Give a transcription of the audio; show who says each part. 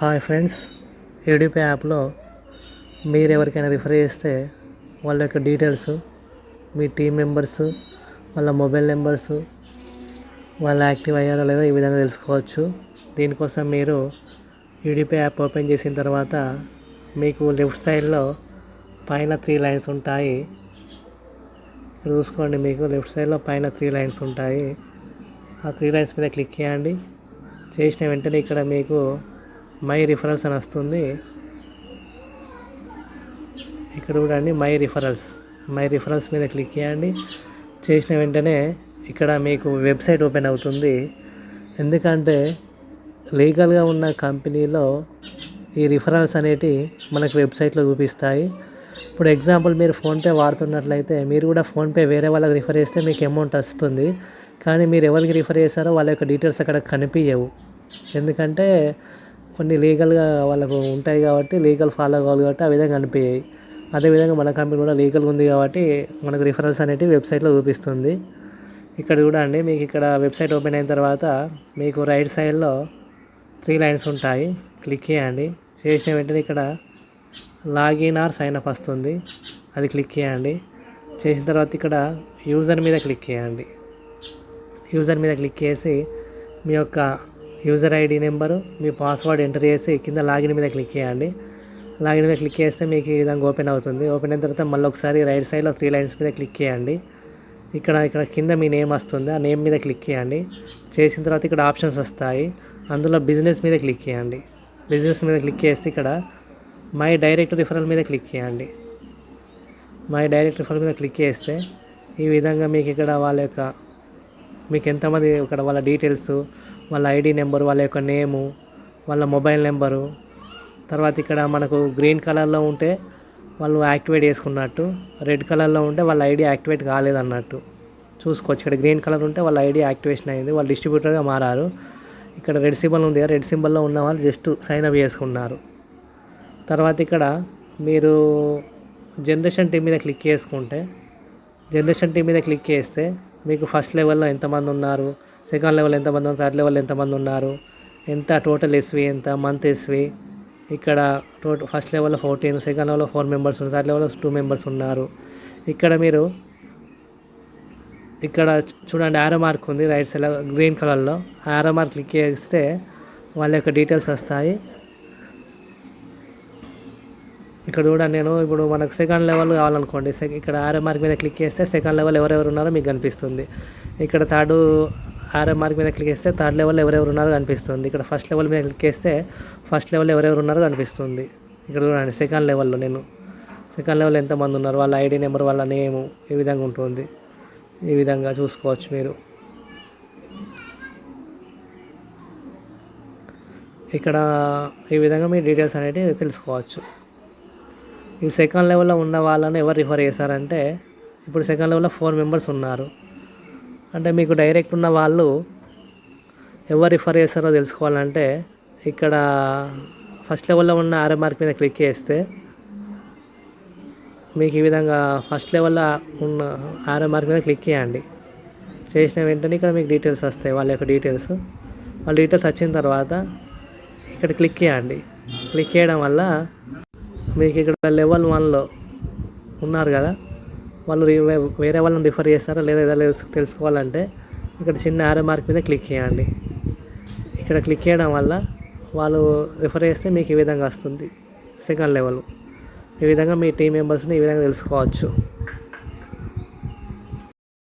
Speaker 1: Hi friends ఏడిపే యాప్లో మీరు ఎవరికైనా రిఫర్ చేస్తే వాళ్ళ యొక్క డీటెయిల్స్ మీ టీం మెంబర్స్ వాళ్ళ మొబైల్ నెంబర్స్ వాళ్ళు యాక్టివ్ అయ్యారో లేదో ఈ విధంగా తెలుసుకోవచ్చు. దీనికోసం మీరు యూడిపి యాప్ ఓపెన్ చేసిన తర్వాత మీకు లెఫ్ట్ సైడ్లో పైన త్రీ లైన్స్ ఉంటాయి. ఇక్కడ చూసుకోండి మీకు లెఫ్ట్ సైడ్లో పైన త్రీ లైన్స్ ఉంటాయి. ఆ త్రీ లైన్స్ మీద క్లిక్ చేయండి. చేసిన వెంటనే ఇక్కడ మీకు మై రిఫరల్స్ అని వస్తుంది. ఇక్కడ చూడండి మై రిఫరల్స్. మై రిఫరల్స్ మీద క్లిక్ చేయండి. చేసిన వెంటనే ఇక్కడ మీకు వెబ్సైట్ ఓపెన్ అవుతుంది. ఎందుకంటే లీగల్గా ఉన్న కంపెనీలో ఈ రిఫరల్స్ అనేటివి మనకు వెబ్సైట్లో చూపిస్తాయి. ఇప్పుడు ఎగ్జాంపుల్ మీరు ఫోన్పే వాడుతున్నట్లయితే మీరు కూడా ఫోన్పే వేరే వాళ్ళకి రిఫర్ చేస్తే మీకు అమౌంట్ వస్తుంది. కానీ మీరు ఎవరికి రిఫర్ చేస్తారో వాళ్ళ యొక్క డీటెయిల్స్ అక్కడ కనిపించవు. ఎందుకంటే కొన్ని లీగల్గా వాళ్ళకు ఉంటాయి కాబట్టి లీగల్ ఫాలో కావాలి కాబట్టి ఆ విధంగా కనిపించాయి అదేవిధంగా మన కంపెనీ కూడా లీగల్గా ఉంది కాబట్టి మనకు రిఫరల్స్ అనేటివి వెబ్సైట్లో చూపిస్తుంది. ఇక్కడ చూడండి మీకు ఇక్కడ వెబ్సైట్ ఓపెన్ అయిన తర్వాత మీకు రైట్ సైడ్లో త్రీ లైన్స్ ఉంటాయి. క్లిక్ చేయండి. చేసిన వెంటనే ఇక్కడ లాగిన్ ఆర్ సైన్ అప్ వస్తుంది. అది క్లిక్ చేయండి. చేసిన తర్వాత ఇక్కడ యూజర్ మీద క్లిక్ చేయండి. యూజర్ మీద క్లిక్ చేసి మీ యొక్క యూజర్ ఐడి నెంబరు మీ పాస్వర్డ్ ఎంటర్ చేసి కింద లాగిన్ మీద క్లిక్ చేయండి. లాగిన్ మీద క్లిక్ చేస్తే మీకు ఈ విధంగా ఓపెన్ అవుతుంది. ఓపెన్ అయిన తర్వాత మళ్ళీ ఒకసారి రైట్ సైడ్లో త్రీ లైన్స్ మీద క్లిక్ చేయండి. ఇక్కడ ఇక్కడ కింద మీ నేమ్ వస్తుంది. ఆ నేమ్ మీద క్లిక్ చేయండి. చేసిన తర్వాత ఇక్కడ ఆప్షన్స్ వస్తాయి. అందులో బిజినెస్ మీద క్లిక్ చేయండి. బిజినెస్ మీద క్లిక్ చేస్తే ఇక్కడ మై డైరెక్ట్ రిఫరల్ మీద క్లిక్ చేయండి. మై డైరెక్ట్ రిఫరల్ మీద క్లిక్ చేస్తే ఈ విధంగా మీకు ఇక్కడ వాళ్ళ యొక్క మీకు ఎంతమంది ఇక్కడ వాళ్ళ డీటెయిల్స్ వాళ్ళ ఐడి నెంబరు వాళ్ళ యొక్క నేము వాళ్ళ మొబైల్ నెంబరు. తర్వాత ఇక్కడ మనకు గ్రీన్ కలర్లో ఉంటే వాళ్ళు యాక్టివేట్ చేసుకున్నట్టు రెడ్ కలర్లో ఉంటే వాళ్ళ ఐడి యాక్టివేట్ కాలేదన్నట్టు. చూసుకోవచ్చు. ఇక్కడ గ్రీన్ కలర్ ఉంటే వాళ్ళ ఐడి యాక్టివేషన్ అయింది. వాళ్ళు డిస్ట్రిబ్యూటర్గా మారారు. ఇక్కడ రెడ్ సింబల్ ఉంది రెడ్ సింబల్లో ఉన్న వాళ్ళు జస్ట్ సైన్ అప్ చేసుకున్నారు. తర్వాత ఇక్కడ మీరు జనరేషన్ టీం మీద క్లిక్ చేసుకుంటే జనరేషన్ టీం మీద క్లిక్ చేస్తే మీకు ఫస్ట్ లెవెల్లో ఎంతమంది ఉన్నారు సెకండ్ లెవెల్ ఎంతమంది ఉన్నారు? థర్డ్ లెవెల్ ఎంతమంది ఉన్నారు? ఎంత టోటల్ ఎస్వి ఎంత మంత్ ఎస్వి ఇక్కడ టోటల్ ఫస్ట్ లెవెల్లో fourteen second level four members ఉన్నారు థర్డ్ లెవెల్ టూ మెంబర్స్ ఉన్నారు. ఇక్కడ మీరు ఇక్కడ చూడండి ఆరో మార్క్ ఉంది రైట్ సైడ్ గ్రీన్ కలర్లో ఆరో మార్క్ క్లిక్ చేస్తే వాళ్ళ యొక్క డీటెయిల్స్ వస్తాయి. ఇక్కడ చూడండి నేను ఇప్పుడు మనకు సెకండ్ లెవెల్ కావాలనుకోండి సెక ఇక్కడ ఆరో మార్క్ మీద క్లిక్ చేస్తే సెకండ్ లెవెల్ ఎవరెవరు ఉన్నారో మీకు కనిపిస్తుంది. ఇక్కడ థర్డ్ ఆరో మార్క్ మీద క్లిక్ చేస్తే థర్డ్ లెవెల్ ఎవరెవరు ఉన్నారో కనిపిస్తుంది. ఇక్కడ ఫస్ట్ లెవెల్ మీద క్లిక్ చేస్తే ఫస్ట్ లెవెల్ ఎవరెవరు ఉన్నారో కనిపిస్తుంది. ఇక్కడ చూడండి సెకండ్ లెవెల్లో నేను. సెకండ్ లెవెల్ ఎంతమంది ఉన్నారు? వాళ్ళ ఐడి నెంబర్ వాళ్ళ నేము ఈ విధంగా ఉంటుంది? ఈ విధంగా చూసుకోవచ్చు మీరు. ఇక్కడ ఈ విధంగా మీ డీటెయిల్స్ అనేవి తెలుసుకోవచ్చు. ఈ సెకండ్ లెవెల్లో ఉన్న వాళ్ళని ఎవరు రిఫర్ చేశారంటే ఇప్పుడు సెకండ్ లెవెల్లో ఫోర్ మెంబర్స్ ఉన్నారు. అంటే మీకు డైరెక్ట్ ఉన్న వాళ్ళు ఎవరు రిఫర్ చేస్తారో తెలుసుకోవాలంటే ఇక్కడ ఫస్ట్ లెవెల్లో ఉన్న ఆరో మార్క్ మీద క్లిక్ చేస్తే మీకు ఈ విధంగా ఫస్ట్ లెవెల్లో ఉన్న ఆరో మార్క్ మీద క్లిక్ చేయండి. చేసిన వెంటనే ఇక్కడ మీకు డీటెయిల్స్ వస్తాయి వాళ్ళ యొక్క డీటెయిల్స్ వాళ్ళ డీటెయిల్స్ వచ్చిన తర్వాత ఇక్కడ క్లిక్ చేయండి. క్లిక్ చేయడం వల్ల మీకు ఇక్కడ లెవెల్ వన్లో ఉన్నారు కదా వాళ్ళు వేరే వాళ్ళని రిఫర్ చేస్తారా లేదా ఏదో తెలుసు తెలుసుకోవాలంటే ఇక్కడ చిన్న ఆరో మార్క్ మీద క్లిక్ చేయండి. ఇక్కడ క్లిక్ చేయడం వల్ల వాళ్ళు రిఫర్ చేస్తే మీకు ఈ విధంగా వస్తుంది. సెకండ్ లెవెల్ ఈ విధంగా మీ టీం మెంబర్స్ని ఈ విధంగా తెలుసుకోవచ్చు.